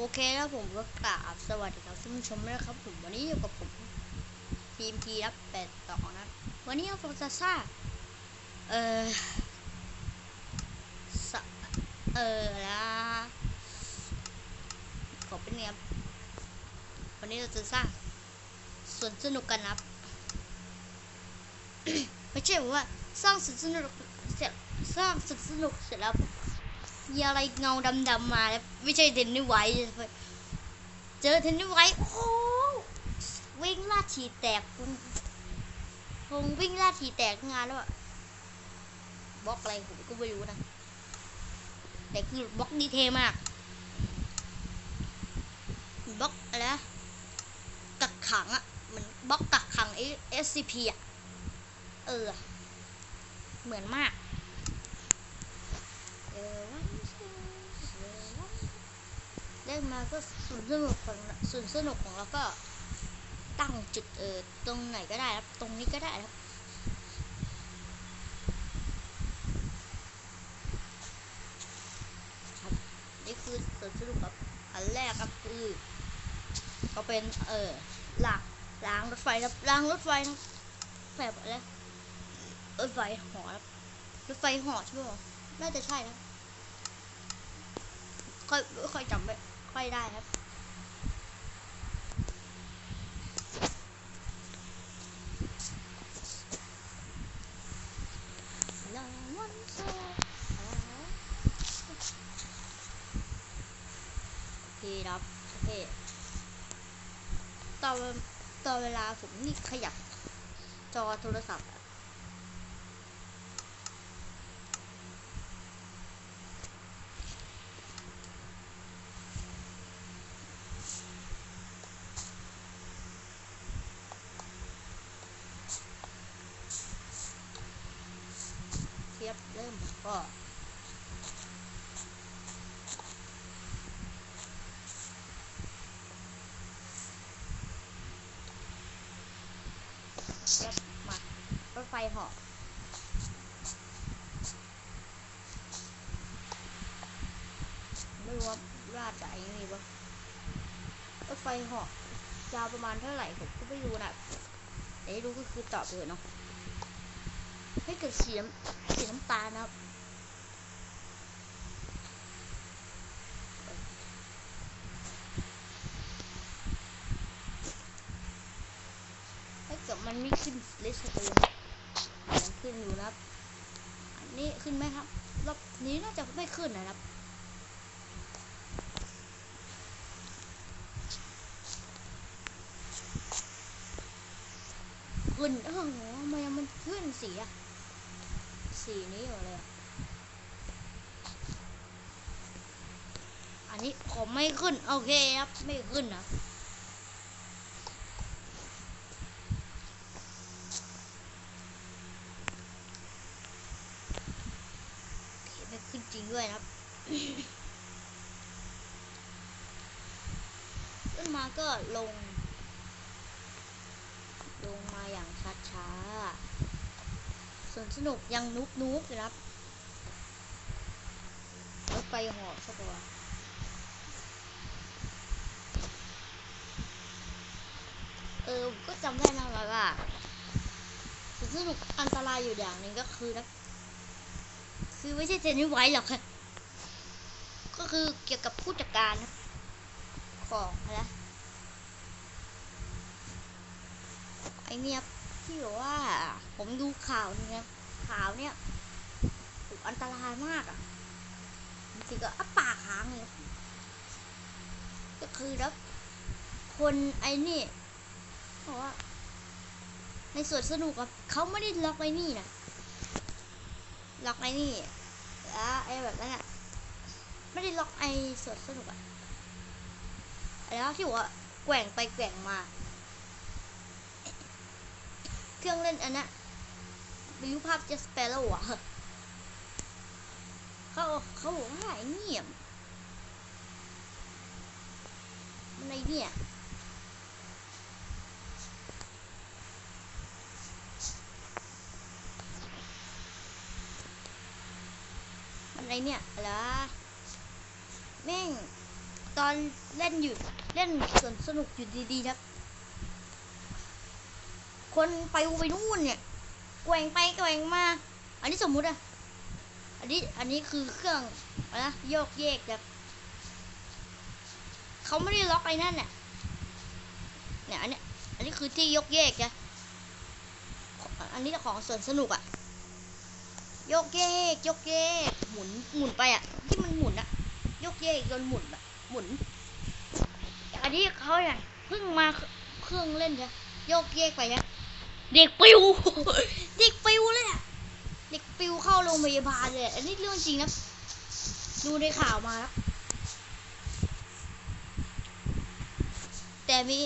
โอเคครับผมก็กราบสวัสดีครับท่านผู้ชมนะครับผมวันนี้อยู่กับผมทีมทีรับแปดต่อนะวันนี้เราฟอร์ซาซ่าเออสเออแล้วขอเป็นเนี่ยบวันนี้เราจะสร้างสวนสนุกกันนะครับไม่ใช่ว่าสร้างสวนสนุกเสร็จสร้างสวนสนุกเสร็จแล้ว มีอะไรเงาดำๆมาแล้วไม่ใช่เทนนิสไวท์เจอเทนนิสไวท์โอ้โหวิ่งลาดฉี่แตกคุณคงวิ่งลาดฉี่แตกงานแล้วอะบล็อกอะไรผมก็ไม่รู้นะแต่คือบล็อกดีเทมากบล็อกอะไรกักขังอะเหมือนบล็อกกักขังเอสซีพีอะเออ เหมือนมาก เออวันเสาร์เออวันได้มาก็สวนสนุกของสวนสนุกของเราก็ตั้งจุดเออตรงไหนก็ได้ครับ ตรงนี้ก็ได้ครับครับ นี่คือสวนสนุกครับ อันแรกครับคือ ก็เป็นเออหลักรางรถไฟครับรางรถไฟแบบอะไรรถไฟหอครับรถไฟหอใช่ไหมน่าจะใช่นะ ค่อยค่อยจำไม่ค่อยได้ครับโอเคครับโอเคตอนตอนเวลาผมนี่ขยับจอโทรศัพท์อะเทียบเริ่มก็ ค รับมารถไฟเหาะไม่รู้ว่าราดจะไอ้นี่ปะรถไฟเหาะยาวประมาณเท่าไหร่ผมก็ไม่รู้นะแต่รู้ก็คือตอบเลยเนาะให้เกิดสีน้ำสีน้ำตาเกิดมันไม่ ขึ้นเลสเตอร์ยังขึ้นอยู่นะครับ อันนี้ขึ้นไหมครับรอบนี้น่าจะไม่ขึ้นนะครับขึ้นเออโหทำไมมันขึ้นสีอะสีนี้อยู่เลยอันนี้ผมไม่ขึ้น โอเคครับ ไม่ขึ้นนะ ไม่ขึ้นจริง ด้วยนะครับขึ้นมาก็ลง ลงมาอย่างช้าๆส่วนสนุกยังนุกนุกอยู่นะครับรถไฟเหอสักตัวเออก็จำได้นะว่าส่วนสนุกอันตรายอยู่อย่างหนึ่งก็คือนะ คือไม่ใช่เจนนี่ไว้หรอกค่ะก็คือเกี่ยวกับผู้จัดการของอะไรนะไอเนี้ยที่บอกว่า ผมดูข่าวเนี่ยข่าวเนี่ยอ้อันตรายมากอะบางก็อัปปากค้างเลยก็คือแล้วคนไอ้นี่บอกว่าในสวนสนุกอะเขาไม่ได้ล็อกไอ้นี่นะล็อกไอ้นี่ แล้วไอ้แบบนั้นอะไม่ได้ล็อกไอ้สวนสนุกอะแล้วที่ว่าแกว่งไปแกว่งมา เครื่องเล่นอันนั้นวิวภาพเจสเปโร่ะเขาเขาบอกว่าไอ้เงียบมันไอ้เนี่ย ไอ้เนี่ยแล้วแม่งตอนเล่นอยู่เล่นสวนสนุกอยู่ดีๆครับ คนไปไปนู่นเนี่ยแกว่งไปแกว่งมา อันนี้สมมุติอะอันนี้อันนี้คือเครื่องอะไรนะโยกเยกครับเขาไม่ได้ล็อกไอ้นั่นเนี่ยเนี่ยอันเนี้ยอันนี้คือที่ยกเยกนะอันนี้ของส่วนสนุกอะโยกเยกโยกเยก หมุนหมุนไปอะ ที่มันหมุนอะ ยกเยกจนหมุนอะหมุนอันนี้เขาเนี่ยเพิ่งมาเครื่องเล่นใช่โยกเยกไปเนี่ยเด็กปิว เด็กปิวเลยอะเด็กปิวเข้าโรงพยาบาลเลย อันนี้เรื่องจริงนะดูในข่าวมาแล้วแต่มี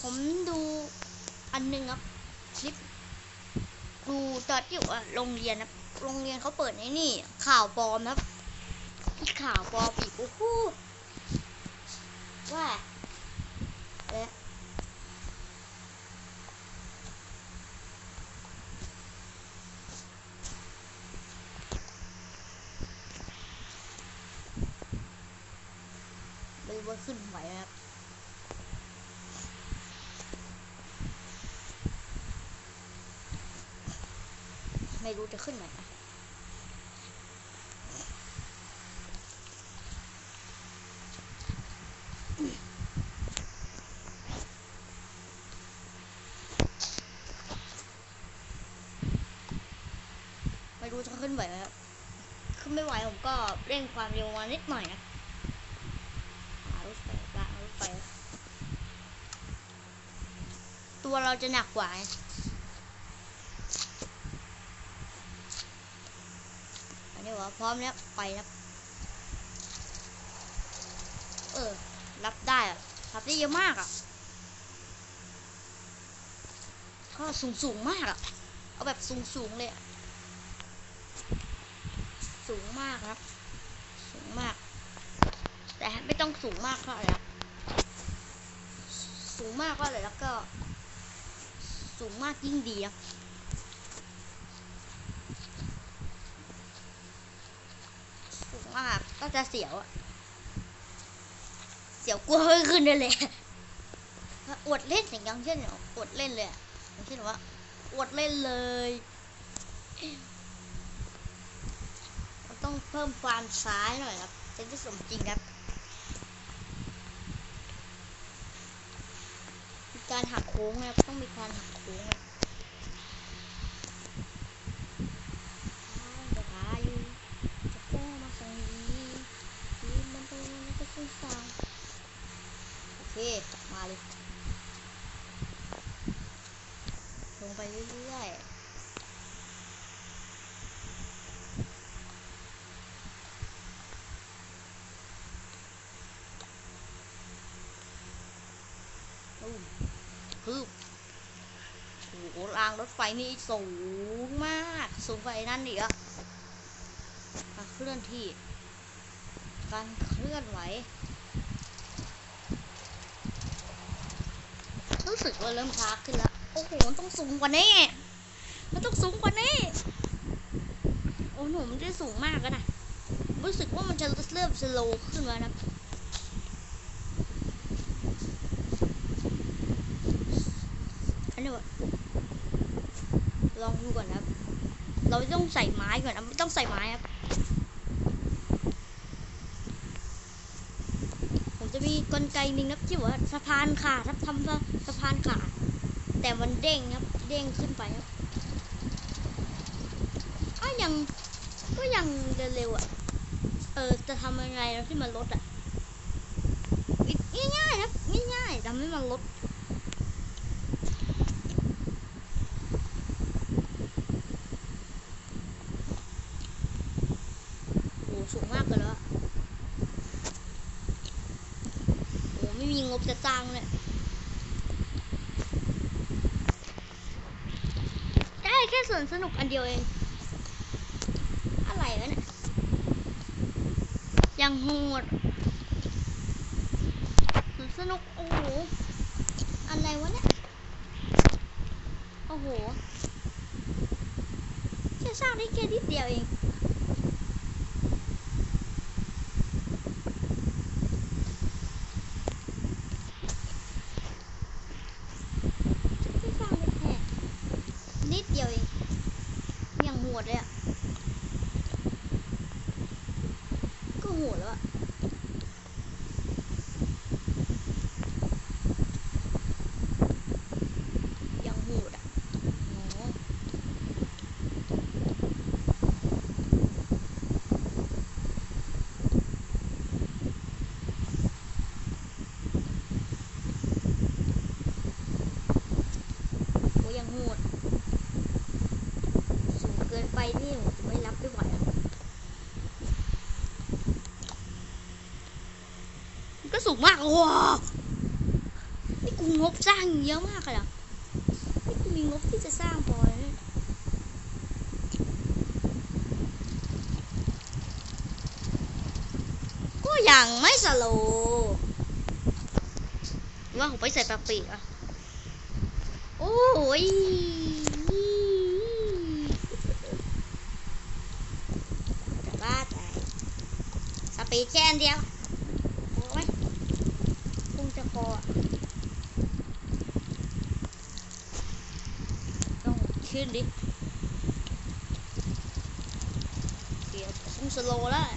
ผมดูอันหนึ่งครับคลิปดูตอนที่อยู่โรงเรียนนะ โรงเรียนเขาเปิดไอ้นี่ ข่าวปลอมครับข่าวปลอมอีกโอ้โหว่าเอ๊ะไม่ว่าขึ้นไหวครับ ไม่รู้จะขึ้นไหมนะไม่รู้จะขึ้นไหวไหมครับขึ้นไม่ไหวผมก็เร่งความเร็วมานิดหน่อยนะหารถไฟรางรถไฟตัวเราจะหนักกว่าไง อันนี้ วพร้อมแล้วไปครับ เออ รับได้อะรับได้เยอะมากอะก็สูงสูงมากอะ เอาแบบสูงสูงเลยสูงมากครับ สูงมาก แต่ไม่ต้องสูงมากเท่าไหร่สูงมากก็เลยแล้วก็ สูงมากยิ่งดีนะสูงมา ก็จะเสียว เสียวกลัวไม่ขึ้นเลยอวดเล่นอย่างย่างเช่นอวดเล่นเลยอย่างเช่นว่าอวดเล่นเลยเต้องเพิ่มความซ้ายหน่อยครับจะได้สมจริงครับ การหักโค้งนะครับต้องมีการหักโค้งนะหาอยู่ จะแก้มาส่งนี้ยืนบนตัวมันก็ซึ่งสางโอเค มาเลย ลง ไปเรื่อยๆตุ้มฮึบโอ้โหรางรถไฟนี่สูงมาก สูงไอ้นั่นอีกอะการเคลื่อนที่ การเคลื่อนไหวรู้สึกว่าเริ่มช้าขึ้นแล้ว โอ้โหมันต้องสูงกว่านี้มันต้องสูงกว่านี้ โอ้โหมันได้สูงมากแล้วนะรู้สึกว่ามันจะเริ่มสโลว์ขึ้นแล้วนะอันนี้วะลองดูก่อนนะครับ เราต้องใส่ไม้ก่อนนะไม่ต้องใส่ไม้ครับ ผมจะมีกลไกหนึ่งครับที่ว่าสะพานขาดครับทำสะพานขาด แต่มันเด้งครับ เด้งขึ้นไปครับก็ยังก็ยังเร็วอะ เออจะทำยังไงแล้วที่มันลดอะง่ายๆครับง่ายๆทำให้มันลดโอ้สูงมากเลยแล้วอะโอ้ไม่มีงบจะสร้างเลยได้แค่ สวนสนุกอันเดียวเอง อะไรวะเนี่ยยังโหดสวนสนุก โอ้โห อะไรวะเนี่ย โอ้โหแค่สร้างได้แค่นิดเดียวเอง โดเลยอะก็โหดแล้วอะยังโหดอะโอ้โหโอ้ยังโหด สูงเกินไปนี่ผมจะไม่รับไม่ไหวอะมัน ก็สูงมากว้าวนี่กูงบสร้างเยอะมากเลยนี่กูมีงบที่จะสร้างพอแล้วเนี่ยก็ยังไม่สโลว์ว่าผมไปใส่ปากปีกอะโอ้ยจะบ้าตายสปีดแค่อันเดียว พอต้องขึ้นดิเดี๋ยวคงสโลว์แล้ว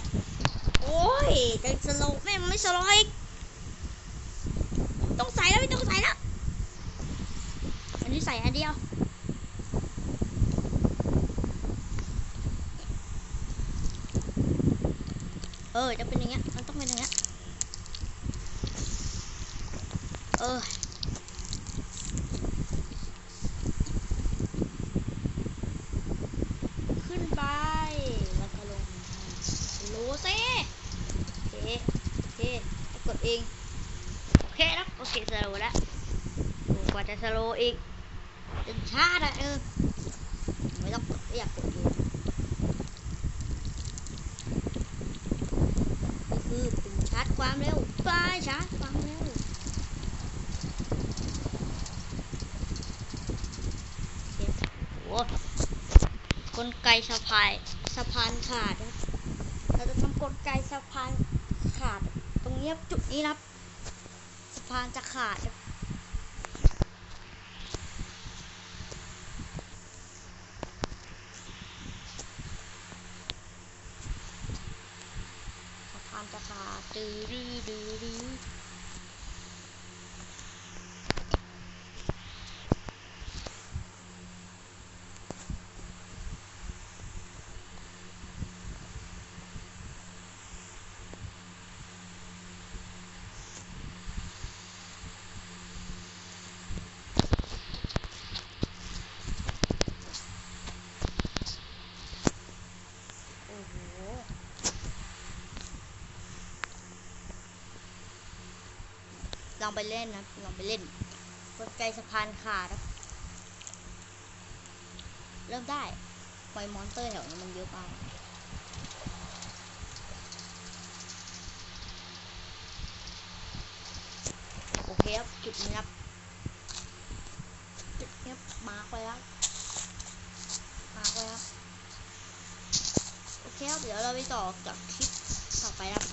โอ้ยจะสโลว์แม่งไม่สโลว์อีกต้องใส่แล้วไม่ต้องใส่แล้วอันนี้ใส่อันเดียวเออจะเป็นอย่างเงี้ยมันต้องเป็นอย่างเงี้ย เอขึ้นไป แล้วก็ลงโลเซ่โอเคโอเคกดเอง โอเคแล้วโอเคสโลว์แล้วกว่าจะสโลว์อีกจนชาติอะเออไม่ต้องกดไม่อยากกดอยู่นี่คือปุ่มชาร์จความเร็วไปชาร์จความเร็วโอเคโอ้ กลไกสะพายสะพานขาดเราจะทำกลไกสะพานขาด ตรงเนี้ยจุดนี้นะสะพานจะขาดสะพานจะขาดดื้อดื้อดื้อดื้อโอ้โห ล องไปเล่นนะลองไปเล่นกลไกสะพานขาดนะเริ่มได้ไฟมอนเตอร์แถวนี้มันเยอะมากโอเคครับจุดนี้ครับจุดนี้ครับมาร์คไว้แล้วมาร์คไว้ครับโอเคครับเดี๋ยวเราไปต่อกับคลิปต่อไปครับ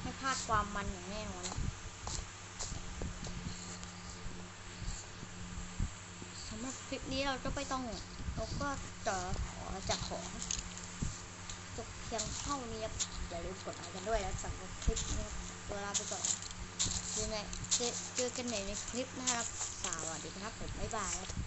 ไม่พลาดความมันอย่างแน่นอนนะสำหรับคลิป นี้เราก็ไม่ต้องเราก็จะขอจะขอจบเพียงเท่านี้ครับอย่าลืมกดไลค์กันด้วยนะสำหรับคลิปนี้ครับตัวลาไปก่อนเจอในเจเจอกันใหม่ในคลิปนะครับสวัสดีครับผมบ๊ายบายครับบ๊ายบาย